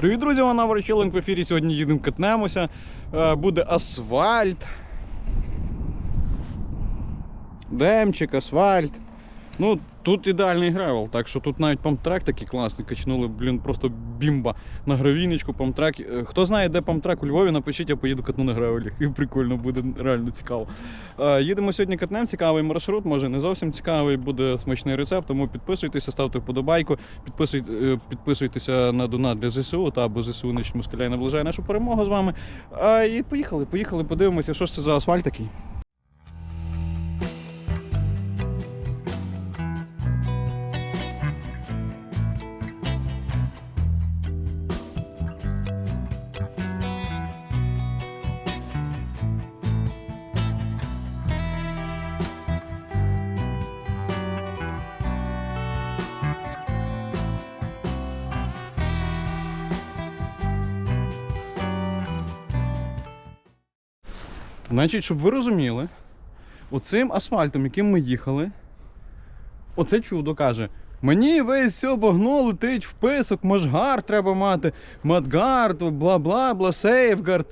Привіт, друзі! Вона Ворочилинг в ефірі. Сьогодні їдемо катнемося. Е, Буде асфальт. Демчик, асфальт. Ну, тут ідеальний гревел, так що тут навіть памптрек такий класний. Качнули, блін, просто бімба на гравійничку, памптрек. Е, Хто знає, де памптрек у Львові, напишіть, я поїду катну на гревелі. І прикольно буде, реально цікаво. Е, Їдемо сьогодні катнем, цікавий маршрут, може не зовсім цікавий, буде смачний рецепт, тому підписуйтеся, ставте вподобайку, підписуйте, е, підписуйтеся на донат для ЗСУ, та бо ЗСУ нич москаля наближає нашу перемогу з вами. І поїхали, поїхали, подивимося, що ж це за асфальт такий. Значить, щоб ви розуміли, оцим асфальтом, яким ми їхали, оце чудо каже. Мені весь все багно летить в писок, можгар треба мати, мадгард, бла-бла, бла, сейфгард.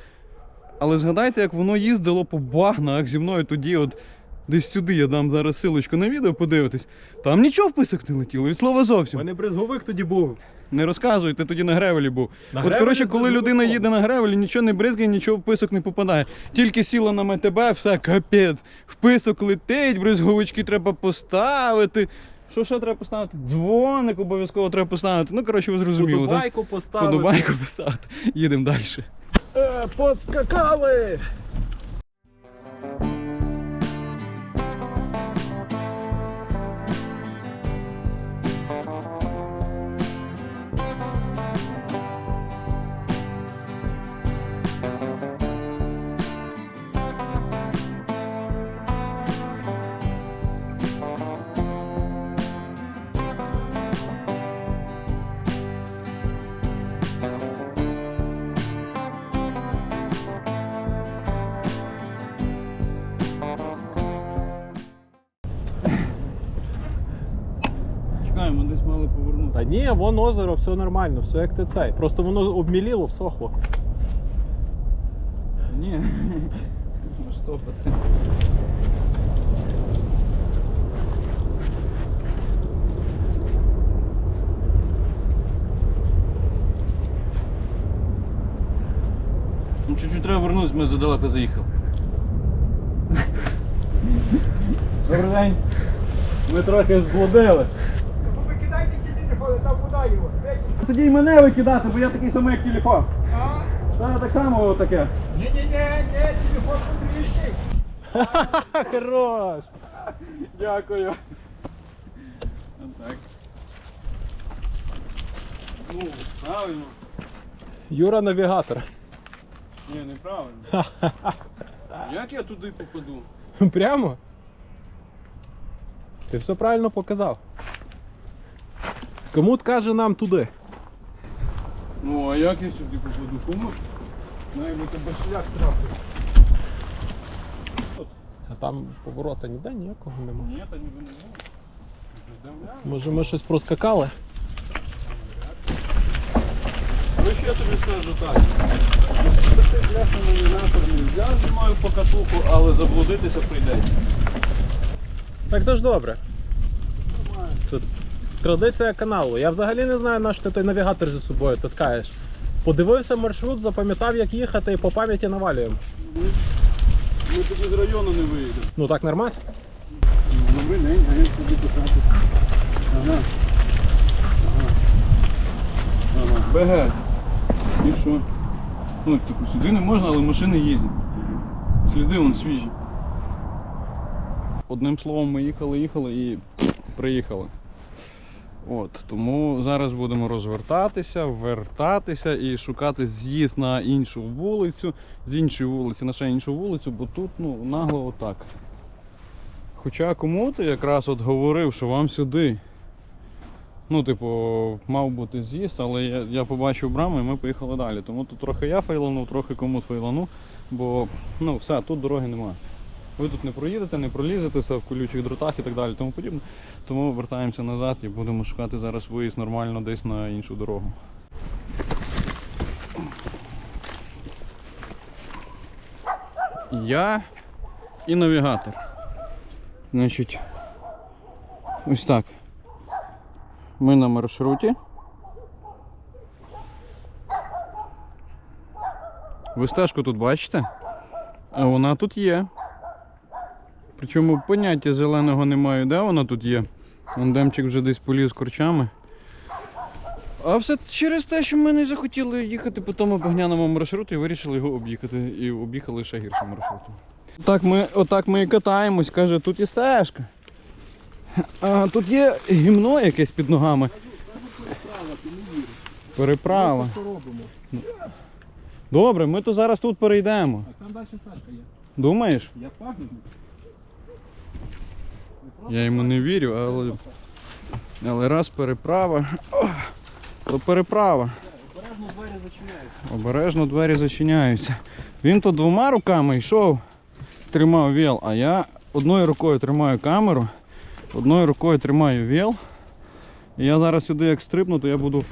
Але згадайте, як воно їздило по багнах зі мною тоді, от десь сюди я дам зараз силочку на відео, подивитись. Там нічого в писок не летіло, від слова У зовсім. мене брезговик тоді був. Не розказуй, ти тоді на гревелі був. На От гревелі коротше, коли людина їде на гревелі, нічого не бризкає, нічого в писок не попадає. Тільки сіла на МТБ, все капець. В писок летить, бризговички треба поставити. Що ще треба поставити? Дзвоник обов'язково треба поставити. Ну, коротше, ви зрозуміли, так? Подобайку поставити. Подобайку поставити. Їдемо далі. Е, поскакали! Та ні, вон озеро, все нормально, все як ти цей. Просто воно обміліло, всохло. Ні. Ну, Штопати. Ну, чуть-чуть треба вернутися, ми задалеко заїхали. Добрий день. Ми трохи зблудили. Ви кидайте ті телефони, там вода його. Тоді й мене викидати, бо я такий самий, як телефон. А? Та так само таке. Ні-ні-ні, ні, телефон подріший. Хорош! Дякую. Так. Ну, правильно. Юра навігатор. Ні, неправильно. Як я туди попаду? Прямо? Ти все правильно показав. Комут каже нам туди. Ну, а як я сюди попаду? Кому? Має бути без шлях трапити. А там поворота ніде ніякого нема. Ні, та ніби не було. Роздивляю. Може ми щось проскакали? Короче, я тобі скажу так. Такий бляха взяв зі мною покатуху, але заблудитися прийдеться. Так то ж добре. Це традиція каналу. Я взагалі не знаю, на що ти той навігатор за собою таскаєш. Подивився маршрут, запам'ятав, як їхати і по пам'яті навалюємо. Ми тоді з району не виїдемо. Ну так нормас? Я тобі писати. Ага. Ага. Ага. БГ. І що? Ну, типу, сюди не можна, але машини їздять. Сліди вон свіжі. Одним словом, ми їхали, їхали і приїхали. От, тому зараз будемо розвертатися, вертатися і шукати з'їзд на іншу вулицю, з іншої вулиці на ще іншу вулицю, бо тут ну, нагло отак. Хоча кому-то якраз от говорив, що вам сюди. Ну, типу, мав бути з'їзд, але я, я побачив браму і ми поїхали далі. Тому тут трохи я фейланув, трохи комут фейланув, бо ну все, тут дороги немає. Ви тут не проїдете, не пролізете, все в колючих дротах і так далі. тому подібне. Тому вертаємося назад і будемо шукати зараз виїзд нормально десь на іншу дорогу. Я і навігатор. Значить, Ось так. Ми на маршруті. Ви стежку тут бачите? А вона тут є. Причому поняття зеленого немає, де вона тут є. Вон Демчик вже десь поліз корчами. А все через те, що ми не захотіли їхати по тому багняному маршруту і вирішили його об'їхати. І об'їхали ще гіршим маршрутом. Так ми, отак ми і катаємось, каже, тут є стежка. А тут є гімно якесь під ногами. Переправа. Добре, ми то зараз тут перейдемо. А Там далі стежка є. Думаєш? Я впевнений. Я йому не вірю, але, але раз переправа, то переправа. Обережно двері зачиняються. Обережно двері зачиняються. Він то двома руками йшов, тримав віл, а я одною рукою тримаю камеру, одною рукою тримаю віл. І я зараз сюди як стрибну, то я буду в-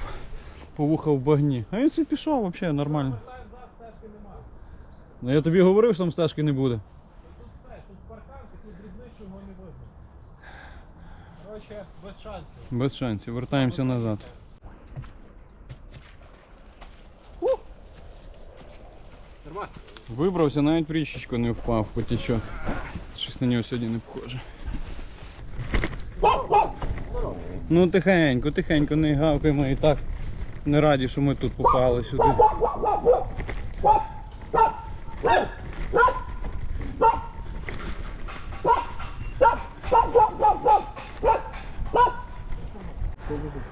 по вуха в багні. А він собі пішов взагалі нормально. Ну я тобі говорив, що там стежки не буде. Все, тут паркан, тут дрібний, чого не видно. Коротше, без шансів. Без шансів, вертаємося назад. Нормас. Вибрався, навіть в річечку не впав, потічок. Щось на нього сьогодні не похоже. Ну тихенько, тихенько, не гавкаємо і так. Не раді, що ми тут попали сюди.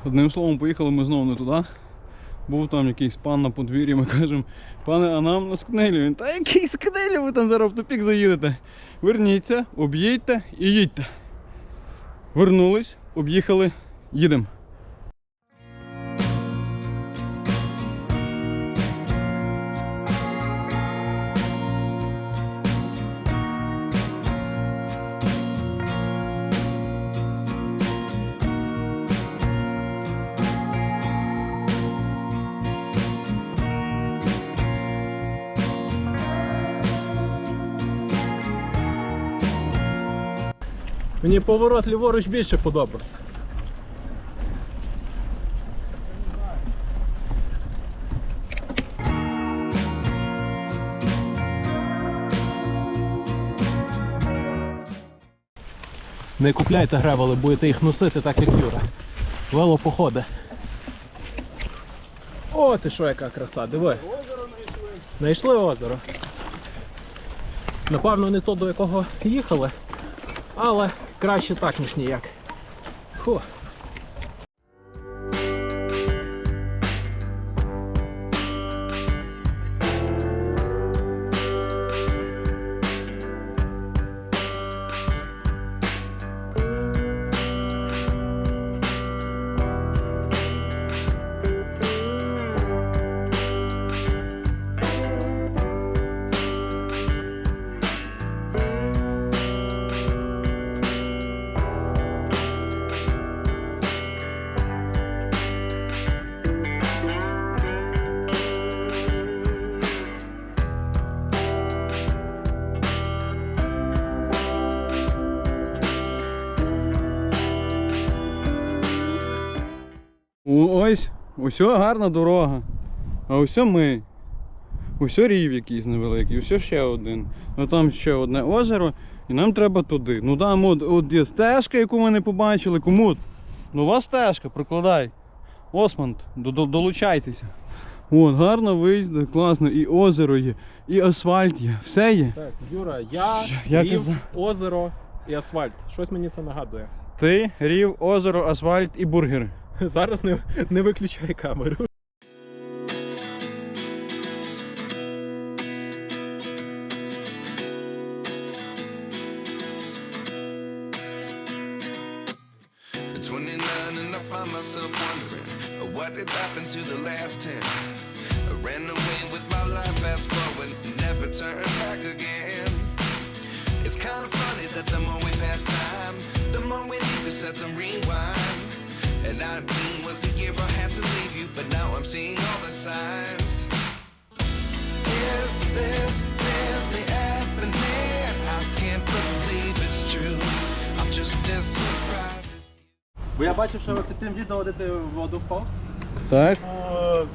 Одним словом, поїхали ми знову не туди. Був там якийсь пан на подвір'ї, ми кажемо, пане, а нам на скнелю. Він, та який скнелю, ви там зараз в тупік заїдете. Верніться, об'їдьте і їдьте. Вернулись, об'їхали, їдемо. Мені поворот ліворуч більше подобався. Не купляйте гревели, будете їх носити так, як Юра. Велопоходи. О, ти що, яка краса, диви. Знайшли озеро. Напевно, не то, до якого їхали, але краще так, ніж ніяк. Фу. Ось, ось гарна дорога. А ось ми. Ось рів якийсь невеликий, ось ще один. Ну там ще одне озеро, і нам треба туди. Ну там от, от є стежка, яку ми не побачили. Кому? Нова стежка, прокладай. Осмонд, до- до- долучайтеся. От, гарно виїзд, класно, і озеро є, і асфальт є, все є. Так, Юра, я, Я рів, казав. озеро і асфальт. Щось мені це нагадує. Ти, рів, озеро, асфальт і бургери. Зараз не, не виключай камеру. At 29 and I find myself wondering uh, what did happen to the last 10. I ran away with my life, fast forward, never turn back again. It's kind of funny that the more we pass time, the more we need to set them rewind. And 19 was the year I had to leave you, but now I'm seeing all the signs. Is this really happening? I can't believe it's true. I'm just as surprised Бо я бачив, що під тим відео, де ти в воду впав, Так? е,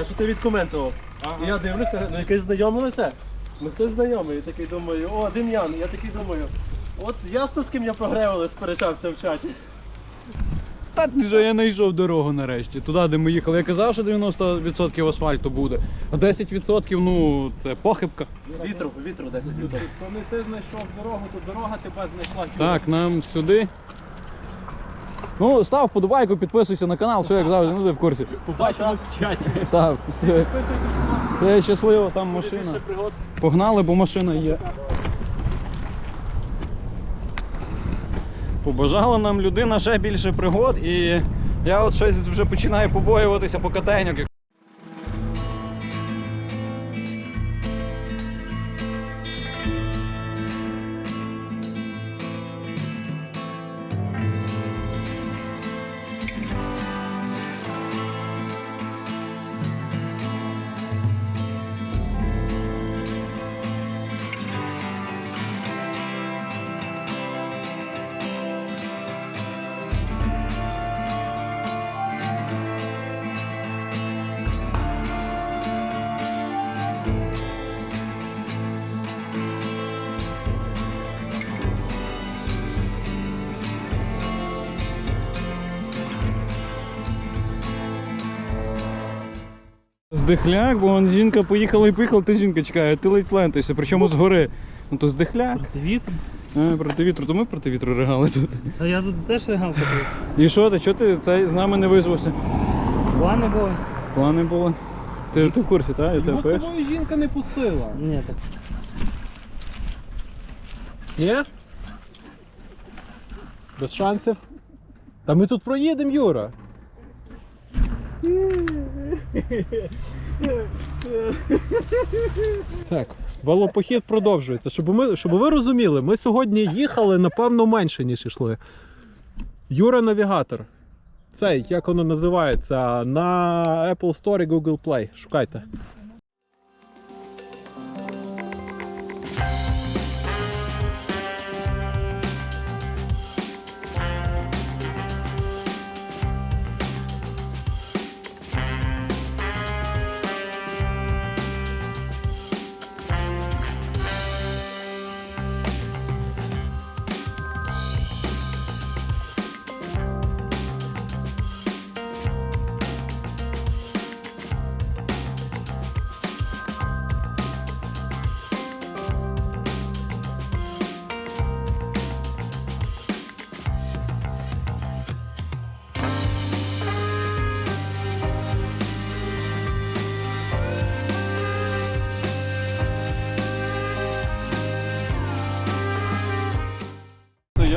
е, що ти відкоментував. І я дивлюся, ну якесь знайоме лице. Ну хтось знайомий, я такий думаю, о, Дем'ян, я такий думаю. От ясно, з ким я прогревали, сперечався в чаті. Та вже я знайшов дорогу нарешті. Туди, де ми їхали. Я казав, що 90% асфальту буде. А 10% ну це похибка. Вітру, вітру 10%. То не ти знайшов дорогу, то дорога тебе знайшла. Так, нам сюди. Ну, став вподобайку, підписуйся на канал, все як завжди, ну ти в курсі. Побачимо в чаті. Так, все, Підписуйтесь, все щасливо, там машина. Погнали, бо машина є. Побажала нам людина ще більше пригод і я от щось вже починаю побоюватися по катеньок. Здихляк, бо вон жінка поїхала і поїхала, ти жінка чекає, а ти ледь плентаєшся, причому згори. Ну то здихляк. Проти вітру? А, проти вітру, то ми проти вітру ригали тут. Та я тут теж ригав такий. І що ти? Чого ти це з нами не визвався? Плани були? Плани були. Ти, ти в курсі, так? Я тебе Його з пишу. тобою жінка не пустила. Ні, так. Ні? Без шансів. Та ми тут проїдемо, Юра. Так, велопохід продовжується. Щоб, ми, щоб ви розуміли, ми сьогодні їхали, напевно, менше, ніж йшли. Юра навігатор. Цей, як воно називається, на Apple Store і Google Play. Шукайте.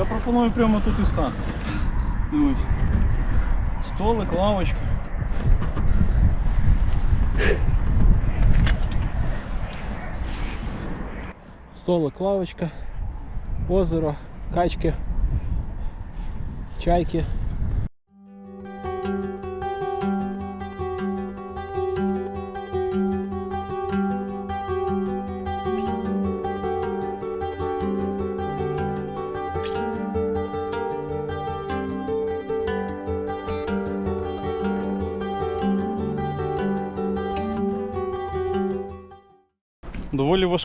Я пропоную прямо тут і стати. Дивись. Столик, лавочка. Столик, лавочка, озеро, качки, чайки.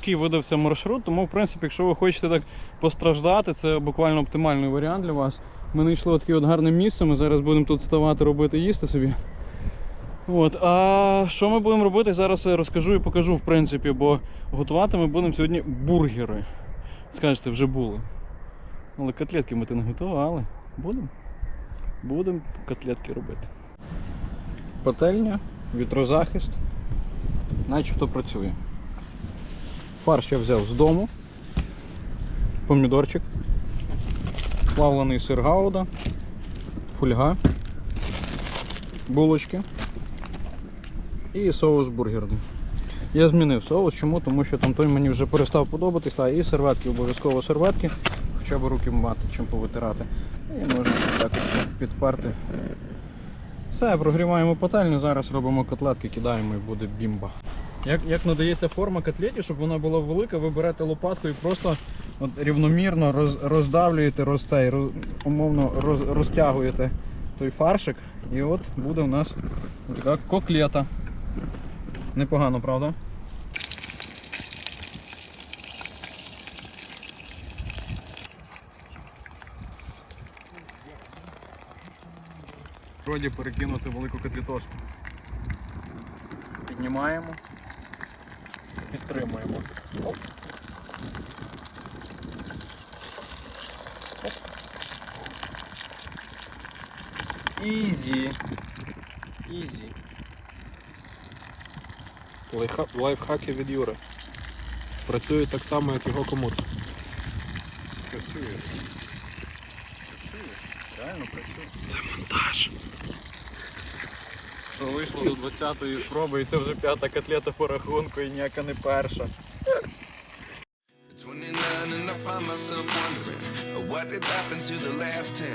Важкий видався маршрут, тому в принципі, якщо ви хочете так постраждати, це буквально оптимальний варіант для вас. Ми знайшли таке от гарне місце, ми зараз будемо тут ставати, робити, їсти собі. От, а що ми будемо робити, зараз я розкажу і покажу, в принципі, бо готувати ми будемо сьогодні бургери. Скажете, вже були. Але котлетки ми то не готували. Будемо? Будемо котлетки робити. Пательня, вітрозахист. Начебто працює. Фарш я взяв з дому. Помідорчик. Плавлений сир гауда. Фольга. Булочки. І соус бургерний. Я змінив соус. Чому? Тому що там той мені вже перестав подобатись. Та, і серветки, обов'язково серветки. Хоча б руки мати чим повитирати. І можна так підперти. Все, прогріваємо пательню, зараз робимо котлетки, кидаємо і буде бімба. Як, як надається форма котлеті, щоб вона була велика, ви берете лопатку і просто от рівномірно роз, роздавлюєте, роз, цей, роз, умовно роз, розтягуєте той фаршик, і от буде у нас така коклета. Непогано, правда? Вроді перекинути велику котлетошку. Піднімаємо, підтримуємо. Оп. Оп. Ізі. Ізі. Лайфхаки від Юри. Працюють так само, як його комут. Працює. Працює. Реально працює. Це монтаж. Вийшло до 20-ї спроби, і це вже п'ята котлета по рахунку і ніяка не перша. 29 and I find myself wondering uh, what did happen to the last 10.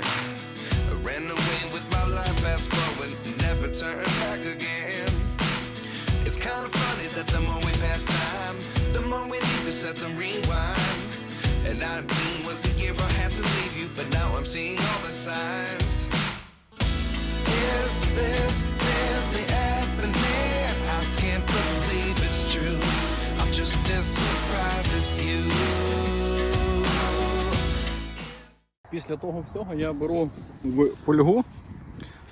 I ran away with my life, fast forward, never turn back again. It's kind of funny that the more we pass time, the more we need to set them rewind. And 19 was the year I had to leave you, but now I'm seeing all the signs. Is this Після того всього я беру в фольгу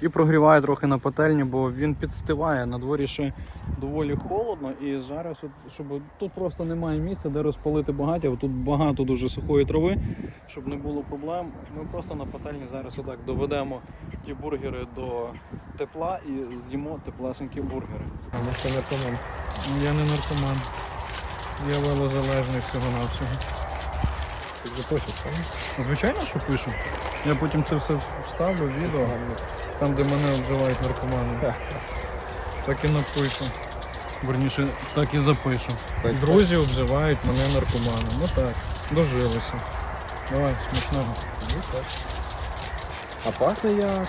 і прогріваю трохи на пательні, бо він підстиває. На дворі ще доволі холодно. І зараз, щоб тут просто немає місця, де розпалити багаття. Тут багато дуже сухої трави, щоб не було проблем. Ми просто на пательні зараз отак доведемо ті бургери до тепла і з'їмо теплесенькі бургери. А ще не помимо. Я не наркоман. Я велозалежний всього-навсього. Ти вже пишеш, так? Звичайно, що пишу. Я потім це все вставлю відео, там, де мене обзивають наркоманом. Так і напишу. Верніше, так і запишу. Так, Друзі обзивають мене наркоманом. Ну так, дожилися. Давай, смачного. А пахне як?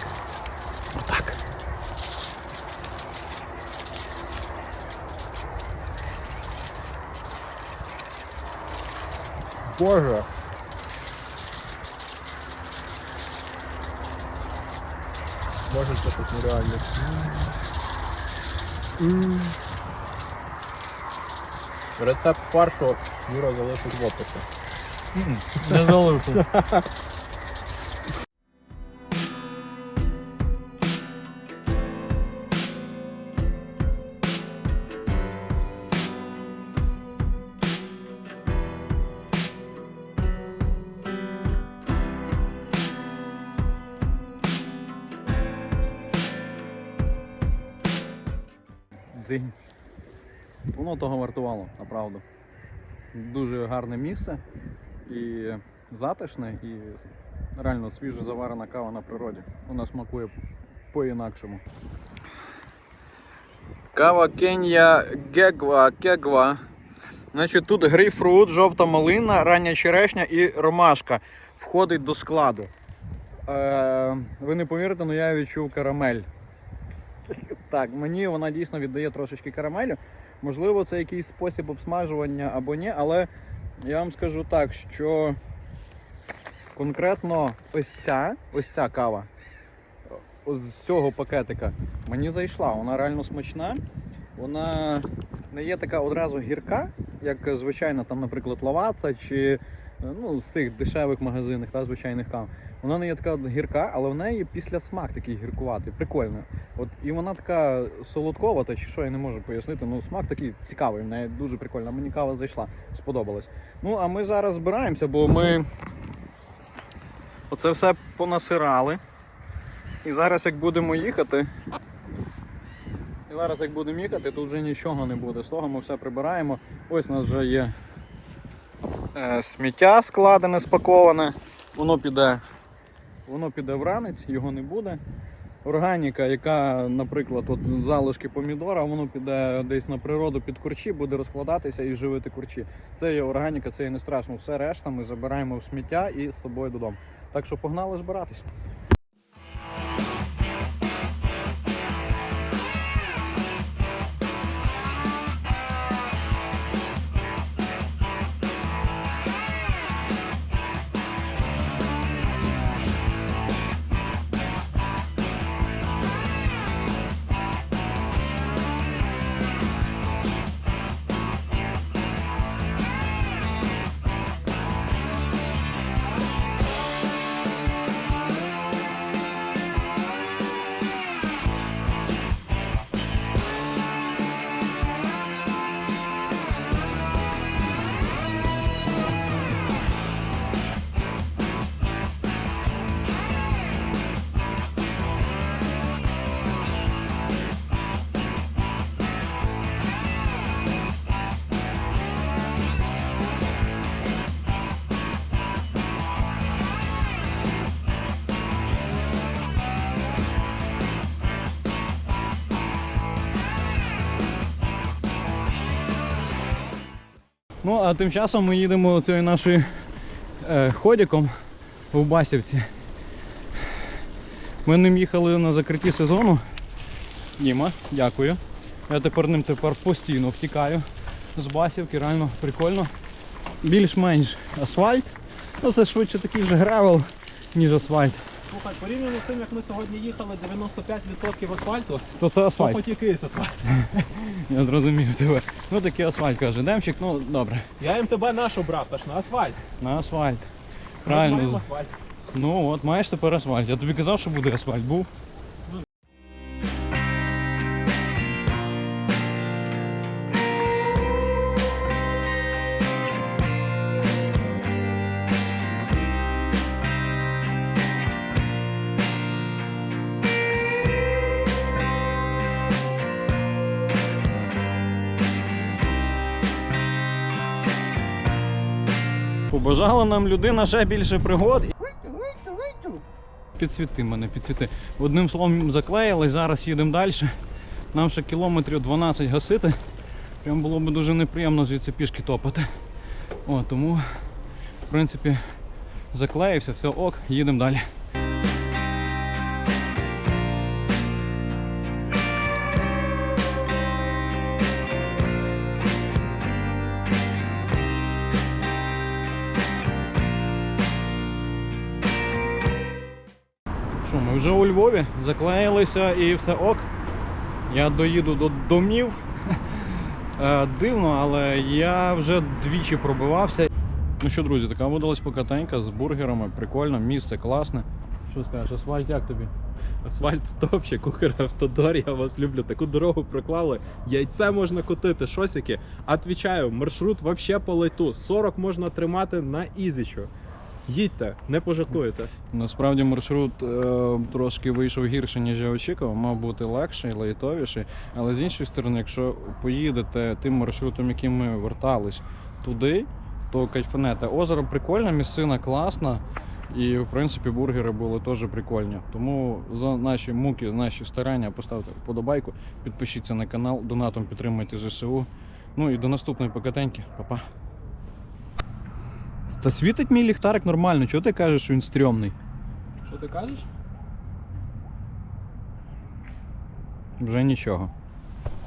Боже. Боже, це тут нереально. Рецепт фаршу Юра залишить в описі. Не залишу. того вартувало, направду. Дуже гарне місце і затишне, і реально свіжо заварена кава на природі. Вона смакує по-інакшому. Кава Кенія Гегва Кегва. Значить, тут грейпфрут, жовта малина, рання черешня і ромашка входить до складу. Е, ви не повірите, але я відчув карамель. Так, мені вона дійсно віддає трошечки карамелю. Можливо, це якийсь спосіб обсмажування або ні, але я вам скажу так, що конкретно ось ця, ось ця кава з цього пакетика мені зайшла. Вона реально смачна. Вона не є така одразу гірка, як звичайно, там, наприклад, лаваца чи ну, з тих дешевих магазинах та звичайних кав. Вона не є така гірка, але в неї після смак такий гіркуватий, прикольно. От і вона така солодковата, чи що я не можу пояснити. Ну смак такий цікавий, в неї дуже прикольно. Мені кава зайшла, сподобалась. Ну а ми зараз збираємося, бо ми оце все понасирали. І зараз як будемо їхати. І зараз як будемо їхати, тут вже нічого не буде. З того ми все прибираємо. Ось у нас вже є е, сміття складене, спаковане. Воно піде, воно піде в його не буде. Органіка, яка, наприклад, от залишки помідора, воно піде десь на природу під курчі, буде розкладатися і живити курчі. Це є органіка, це є не страшно. Все решта ми забираємо в сміття і з собою додому. Так що погнали збиратись. Ну, а тим часом ми їдемо цією нашою е, ходіком в Басівці. Ми ним їхали на закритті сезону. Діма, дякую. Я тепер ним тепер постійно втікаю з Басівки, реально прикольно. Більш-менш асфальт. Ну це швидше такий же гревел, ніж асфальт. Слухай, порівняно з тим, як ми сьогодні їхали 95% асфальту, То це то асфальт. хоч якийсь асфальт. Я зрозумів тебе. Ну такий асфальт каже. Демчик, ну добре. Я МТБ нашу брав, тож на асфальт. На асфальт. Ми Правильно. маємо асфальт. Ну от, маєш тепер асфальт. Я тобі казав, що буде асфальт, був. Нам людина ще більше пригод. Підсвіти мене, підсвіти. Одним словом заклеїли, зараз їдемо далі. Нам ще кілометрів 12 гасити. Прям було б дуже неприємно звідси пішки топати. О, тому, в принципі, заклеївся, все ок, їдемо далі. Львові, заклеїлися і все ок. Я доїду до домів. Е, Дивно, але я вже двічі пробивався. Ну що, друзі, така видалась покатенька з бургерами. Прикольно, місце класне. Що скажеш, асфальт як тобі? Асфальт топче, кухар Автодор, я вас люблю. Таку дорогу проклали. Яйце можна котити, щось яке. Отвічаю, маршрут вообще по лайту. 40 можна тримати на ізічу. Їдьте, не пожартуєте. Насправді маршрут е, трошки вийшов гірше, ніж я очікував, мав бути легший, лайтовіший. Але з іншої сторони, якщо поїдете тим маршрутом, яким ми вертались туди, то кайфанете. Озеро прикольне, місцина класна. І в принципі бургери були теж прикольні. Тому за наші муки, за наші старання поставте вподобайку, підпишіться на канал, донатом підтримуйте ЗСУ. Ну і до наступної покатеньки. Па-па. Та світить мій ліхтарик нормально, чого ти кажеш, що він стрьомний? Що ти кажеш? Вже нічого.